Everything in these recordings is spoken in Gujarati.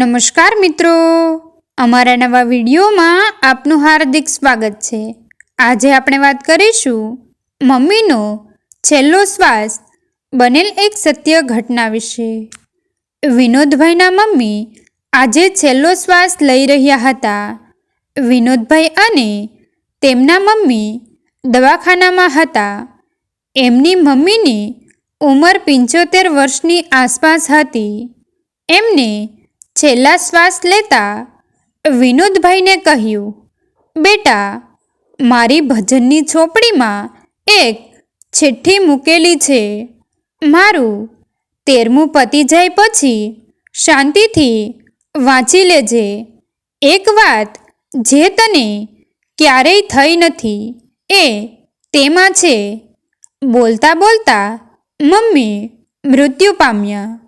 નમસ્કાર મિત્રો. અમારા નવા વિડીયોમાં આપનું હાર્દિક સ્વાગત છે. આજે આપણે વાત કરીશું મમ્મીનો છેલ્લો શ્વાસ બનેલ એક સત્ય ઘટના વિશે. વિનોદભાઈના મમ્મી આજે છેલ્લો શ્વાસ લઈ રહ્યા હતા. વિનોદભાઈ અને તેમના મમ્મી દવાખાનામાં હતા. એમની મમ્મીની ઉંમર પંચોતેર વર્ષની આસપાસ હતી. એમને છેલ્લા શ્વાસ લેતા વિનોદભાઈને કહ્યું, બેટા, મારી ભજનની ચોપડીમાં એક ચિઠ્ઠી મૂકેલી છે. મારું તેરમું પતી જાય પછી શાંતિથી વાંચી લેજે. એક વાત જે તને ક્યારેય થઈ નથી, એ તેમાં છે. બોલતા બોલતા મમ્મી મૃત્યુ પામ્યા.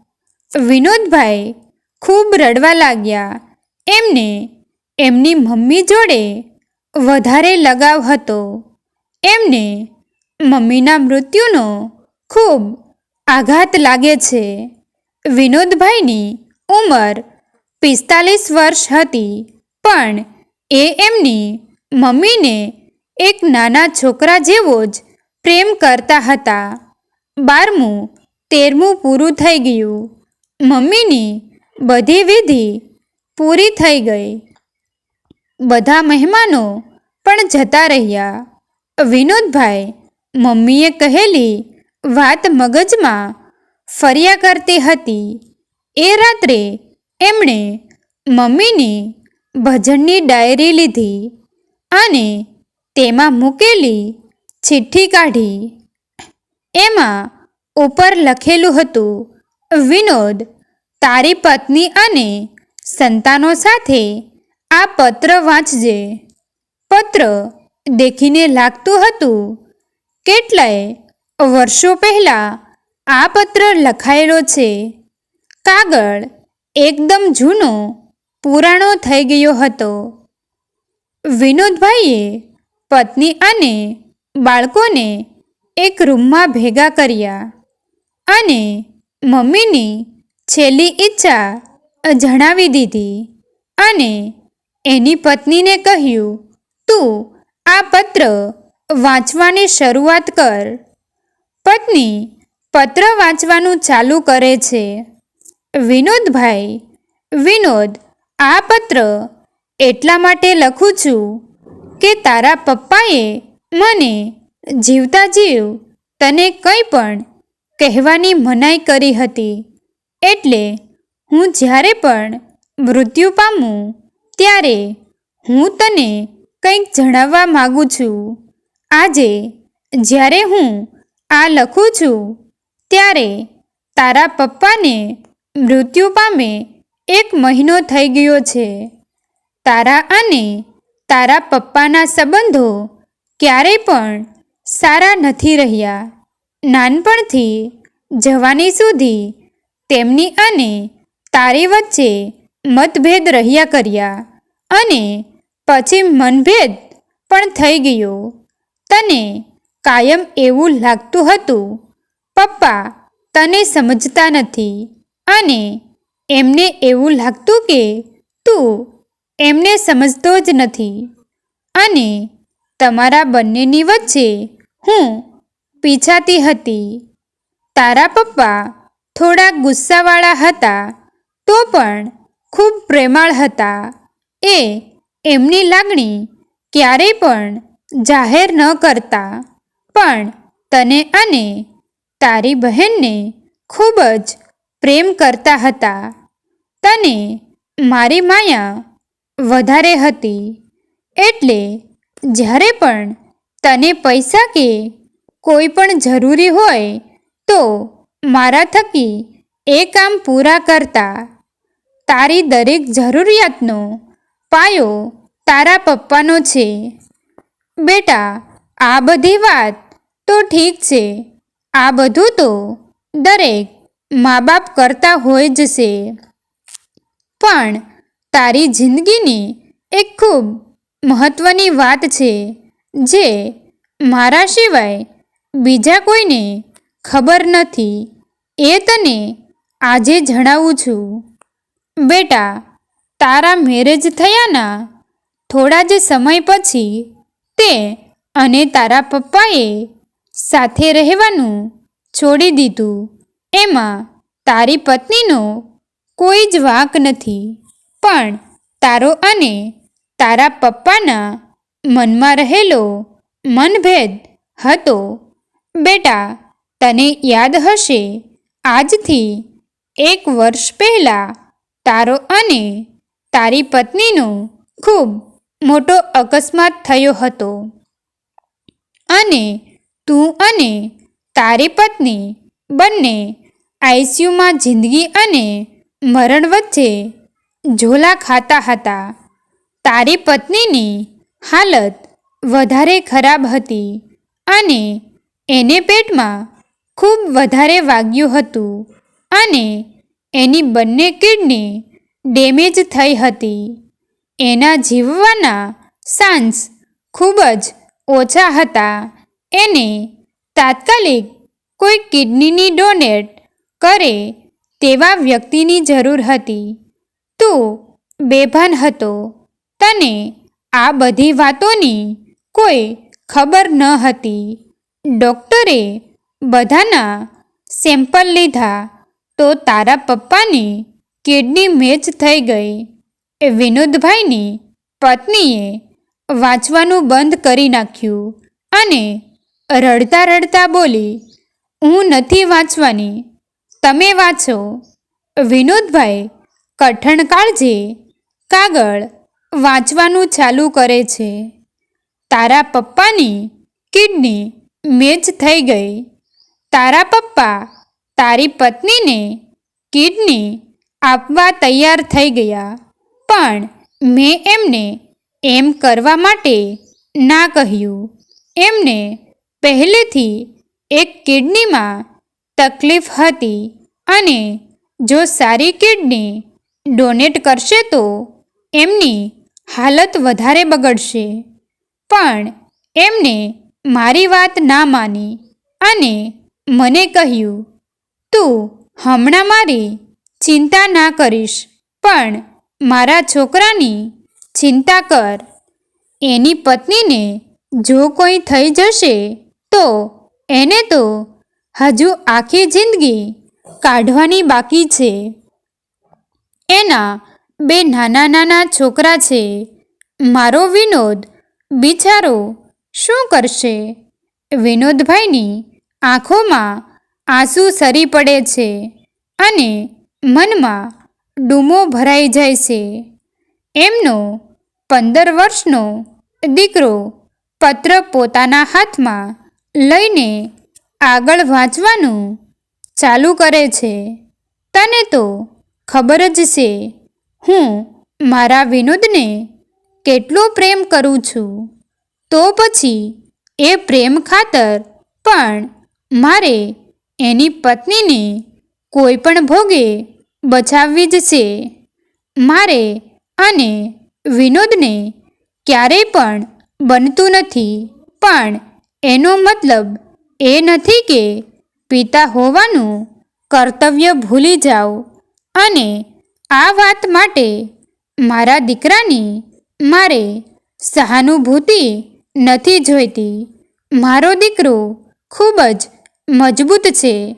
વિનોદભાઈ ખૂબ રડવા લાગ્યા. એમને એમની મમ્મી જોડે વધારે લગાવ હતો. એમને મમ્મીના મૃત્યુનો ખૂબ આઘાત લાગે છે. વિનોદભાઈની ઉંમર પિસ્તાલીસ વર્ષ હતી, પણ એ એમની મમ્મીને એક નાના છોકરા જેવો જ પ્રેમ કરતા હતા. બારમું, તેરમું પૂરું થઈ ગયું. મમ્મીની બધી વિધિ પૂરી થઈ ગઈ. બધા મહેમાનો પણ જતા રહ્યા. વિનોદભાઈ મમ્મીએ કહેલી વાત મગજમાં ફર્યા કરતી હતી. એ રાત્રે એમણે મમ્મીની ભજનની ડાયરી લીધી અને તેમાં મૂકેલી ચિઠ્ઠી કાઢી. એમાં ઉપર લખેલું હતું, વિનોદ તારી પત્ની અને સંતાનો સાથે આ પત્ર વાંચજે. પત્ર દેખીને લાગતું હતું કેટલાય વર્ષો પહેલાં આ પત્ર લખાયેલો છે. કાગળ એકદમ જૂનો, પુરાણો થઈ ગયો હતો. વિનોદભાઈએ પત્ની અને બાળકોને એક રૂમમાં ભેગા કર્યા અને મમ્મીની છેલ્લી ઈચ્છા જણાવી દીધી અને એની પત્નીને કહ્યું, તું આ પત્ર વાંચવાની શરૂઆત કર. પત્ની પત્ર વાંચવાનું ચાલુ કરે છે. વિનોદભાઈ, વિનોદ, આ પત્ર એટલા માટે લખું છું કે તારા પપ્પાએ મને જીવતા જીવ તને કંઈ પણ કહેવાની મનાઈ કરી હતી. એટલે હું જ્યારે પણ મૃત્યુ પામું, ત્યારે હું તને કંઈક જણાવવા માગું છું. આજે જ્યારે હું આ લખું છું, ત્યારે તારા પપ્પાને મૃત્યુ પામે એક મહિનો થઈ ગયો છે. તારા અને તારા પપ્પાના સંબંધો ક્યારેય પણ સારા નથી રહ્યા. નાનપણથી જવાની સુધી તેમની અને તારી વચ્ચે મતભેદ રહ્યા કર્યા અને પછી મનભેદ પણ થઈ ગયો. તને કાયમ એવું લાગતું હતું, પપ્પા, તને સમજતા નથી અને એમને એવું લાગતું કે તું એમને સમજતો જ નથી અને તમારા બંનેની વચ્ચે હું પીછાતી હતી. તારા પપ્પા થોડા ગુસ્સાવાળા હતા, તો પણ ખૂબ પ્રેમાળ હતા. એ એમની લાગણી ક્યારેય પણ જાહેર ન કરતા. પણ તને અને તારી બહેનને ખૂબ જ પ્રેમ કરતા હતા. તને મારી માયા વધારે હતી. એટલે જ્યારે પણ તને પૈસા કે કોઈ પણ જરૂરી હોય તો મારા થકી એ કામ પૂરા કરતા તારી દરેક જરૂરિયાતનો પાયો તારા પપ્પાનો છે. બેટા, આ બધી વાત તો ઠીક છે. આ બધું તો દરેક મા બાપ કરતા હોય જ છે. પણ તારી જિંદગીની એક ખૂબ મહત્ત્વની વાત છે, જે મારા સિવાય બીજા કોઈને ખબર નથી. એ તને આજે જણાવું છું. બેટા, તારા મેરેજ થયાના થોડા જ સમય પછી તે અને તારા પપ્પાએ સાથે રહેવાનું છોડી દીધું. એમાં તારી પત્નીનો કોઈ જ વાંક નથી, પણ તારો અને તારા પપ્પાના મનમાં રહેલો મનભેદ હતો. બેટા, તને યાદ હશે આજથી એક વર્ષ પહેલાં તારો અને તારી પત્નીનો ખૂબ મોટો અકસ્માત થયો હતો. અને તું અને તારી પત્ની બંને આઈસીયુમાં જિંદગી અને મરણ વચ્ચે ઝોલા ખાતા હતા. તારી પત્નીની હાલત વધારે ખરાબ હતી અને એને પેટમાં ખૂબ વધારે વાગ્યું હતું અને એની બંને કિડની ડેમેજ થઈ હતી. એના જીવવાના સાન્સ ખૂબ જ ઓછા હતા. એને તાત્કાલિક કોઈ કિડનીની ડોનેટ કરે તેવા વ્યક્તિની જરૂર હતી. તું બેભાન હતો. તને આ બધી વાતોની કોઈ ખબર ન હતી. ડૉક્ટરે બધાના સેમ્પલ લીધા તો તારા પપ્પાની કિડની મેચ થઈ ગઈ. એ વિનોદભાઈની પત્નીએ વાંચવાનું બંધ કરી નાખ્યું અને રડતા રડતા બોલી, હું નથી વાંચવાની. તમે વાંચો. વિનોદભાઈ કઠણ કાળજે કાગળ વાંચવાનું ચાલુ કરે છે. તારા પપ્પાની કિડની મેચ થઈ ગઈ. તારા પપ્પા તારી પત્નીને કિડની આપવા તૈયાર થઈ ગયા. પણ મેં એમને એમ કરવા માટે ના કહ્યું. એમને પહેલેથી એક કિડનીમાં તકલીફ હતી અને જો સારી કિડની ડોનેટ કરશે તો એમની હાલત વધારે બગડશે. પણ એમને મારી વાત ના માની અને મને કહ્યું, તું હમણાં મારી ચિંતા ના કરીશ, પણ મારા છોકરાની ચિંતા કર. એની પત્નીને જો કોઈ થઈ જશે, તો એને તો હજુ આખી જિંદગી કાઢવાની બાકી છે. એના બે નાના નાના છોકરા છે. મારો વિનોદ બિચારો શું કરશે? વિનોદભાઈની આંખોમાં આંસુ સરી પડે છે અને મનમાં ડૂમો ભરાઈ જાય છે. એમનો પંદર વર્ષનો દીકરો પત્ર પોતાના હાથમાં લઈને આગળ વાંચવાનું ચાલુ કરે છે. તને તો ખબર જ છે, હું મારા વિનોદને કેટલો પ્રેમ કરું છું. તો પછી એ પ્રેમ ખાતર પણ મારે એની પત્નીને કોઈ પણ ભોગે બચાવવી જ છે. મારે અને વિનોદને ક્યારેય પણ બનતું નથી. પણ એનો મતલબ એ નથી કે પિતા હોવાનું કર્તવ્ય ભૂલી જાઓ. અને આ વાત માટે મારા દીકરાની મારે સહાનુભૂતિ નથી જોઈતી. મારો દીકરો ખૂબ જ મજબૂત છે.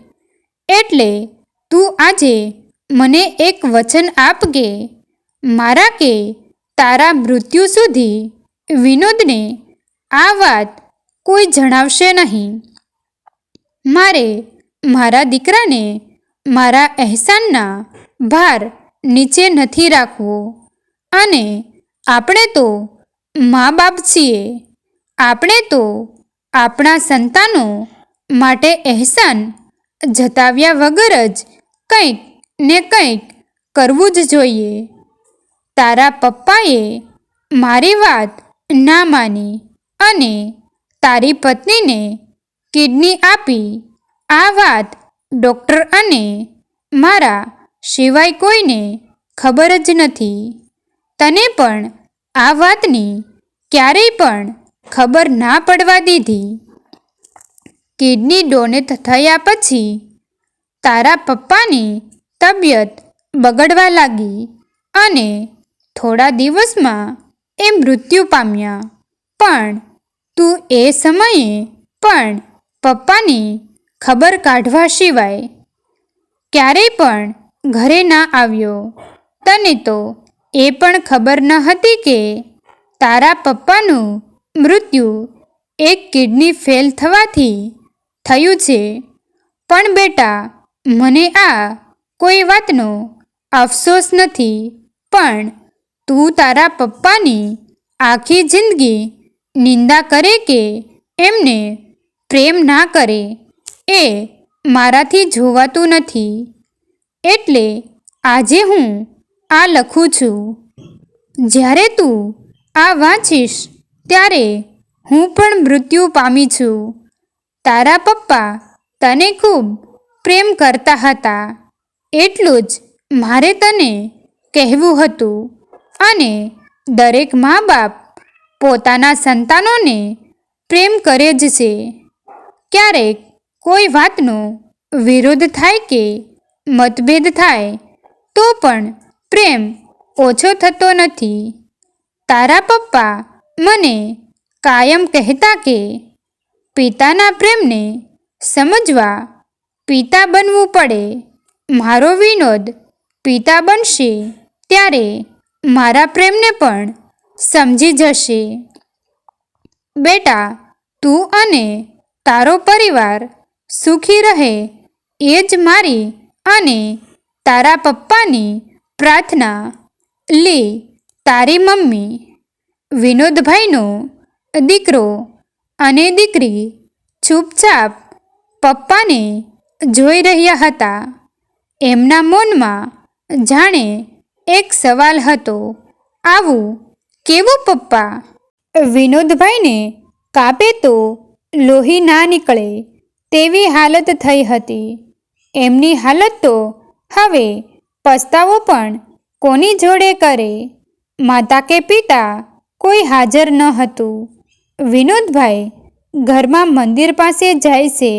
એટલે તું આજે મને એક વચન આપ કે મારા કે તારા મૃત્યુ સુધી વિનોદને આ વાત કોઈ જણાવશે નહીં. મારે મારા દીકરાને મારા અહેસાનના ભાર નીચે નથી રાખવો. અને આપણે તો મા બાપ છીએ. આપણે તો આપણા સંતાનો માટે અહેસાન જતાવ્યા વગર જ કંઈક ને કંઈક કરવું જ જોઈએ. તારા પપ્પાએ મારી વાત ના માની અને તારી પત્નીને કિડની આપી. આ વાત ડૉક્ટર અને મારા સિવાય કોઈને ખબર જ નથી. તને પણ આ વાતની ક્યારેય પણ ખબર ના પડવા દીધી. કિડની ડોનેટ થયા પછી તારા પપ્પાની તબિયત બગડવા લાગી અને થોડા દિવસમાં એ મૃત્યુ પામ્યા. પણ તું એ સમયે પણ પપ્પાની ખબર કાઢવા સિવાય ક્યારેય પણ ઘરે ના આવ્યો. તને તો એ પણ ખબર ન હતી કે તારા પપ્પાનું મૃત્યુ એક કિડની ફેલ થવાથી થયું છે. પણ બેટા, મને આ કોઈ વાતનો અફસોસ નથી, પણ તું તારા પપ્પાની આખી જિંદગી નિંદા કરે કે એમને પ્રેમ ના કરે, એ મારાથી જોવાતું નથી. એટલે આજે હું આ લખું છું. જ્યારે તું આ વાંચીશ, ત્યારે હું પણ મૃત્યુ પામી છું. તારા પપ્પા તને ખૂબ પ્રેમ કરતા હતા. એટલું જ મારે તને કહેવું હતું અને દરેક મા બાપ પોતાના સંતાનોને પ્રેમ કરે જ છે. ક્યારેક કોઈ વાતનો વિરોધ થાય કે મતભેદ થાય, તો પણ પ્રેમ ઓછો થતો નથી. તારા પપ્પા મને કાયમ કહેતા કે પિતાના પ્રેમને સમજવા પિતા બનવું પડે. મારો વિનોદ, પિતા બનશે ત્યારે મારા પ્રેમને પણ સમજી જશે. બેટા, તું અને તારો પરિવાર સુખી રહે, એ જ મારી અને તારા પપ્પાની પ્રાર્થના. લે તારી મમ્મી. વિનોદભાઈનો દીકરો અને દીકરી ચૂપચાપ પપ્પાને જોઈ રહ્યા હતા. એમના મનમાં જાણે એક સવાલ હતો, આવું કેવું પપ્પા? વિનોદભાઈને કાપે તો લોહી ના નીકળે તેવી હાલત થઈ હતી. એમની હાલત તો હવે પસ્તાવો પણ કોની જોડે કરે? માતા કે પિતા કોઈ હાજર ન હતું. વિનોદભાઈ ઘરમાં મંદિર પાસે જાય છે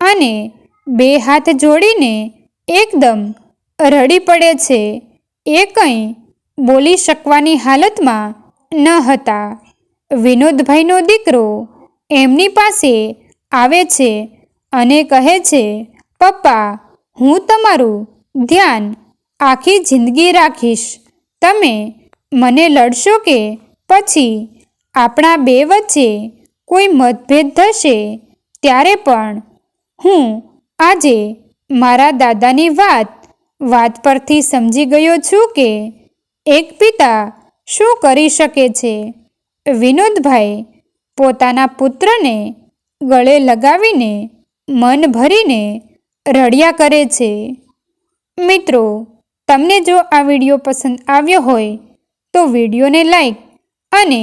અને બે હાથ જોડીને એકદમ રડી પડે છે. એ કંઈ બોલી શકવાની હાલતમાં ન હતા. વિનોદભાઈનો દીકરો એમની પાસે આવે છે અને કહે છે, પપ્પા, હું તમારું ધ્યાન આખી જિંદગી રાખીશ. તમે મને લડશો કે પછી આપણા બે વચ્ચે કોઈ મતભેદ થશે, ત્યારે પણ હું આજે મારા દાદાની વાત વાત પરથી સમજી ગયો છું કે એક પિતા શું કરી શકે છે. વિનોદભાઈ પોતાના પુત્રને ગળે લગાવીને મન ભરીને રડ્યા કરે છે. મિત્રો, તમને જો આ વીડિયો પસંદ આવ્યો હોય, તો વિડીયોને લાઈક અને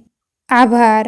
આભાર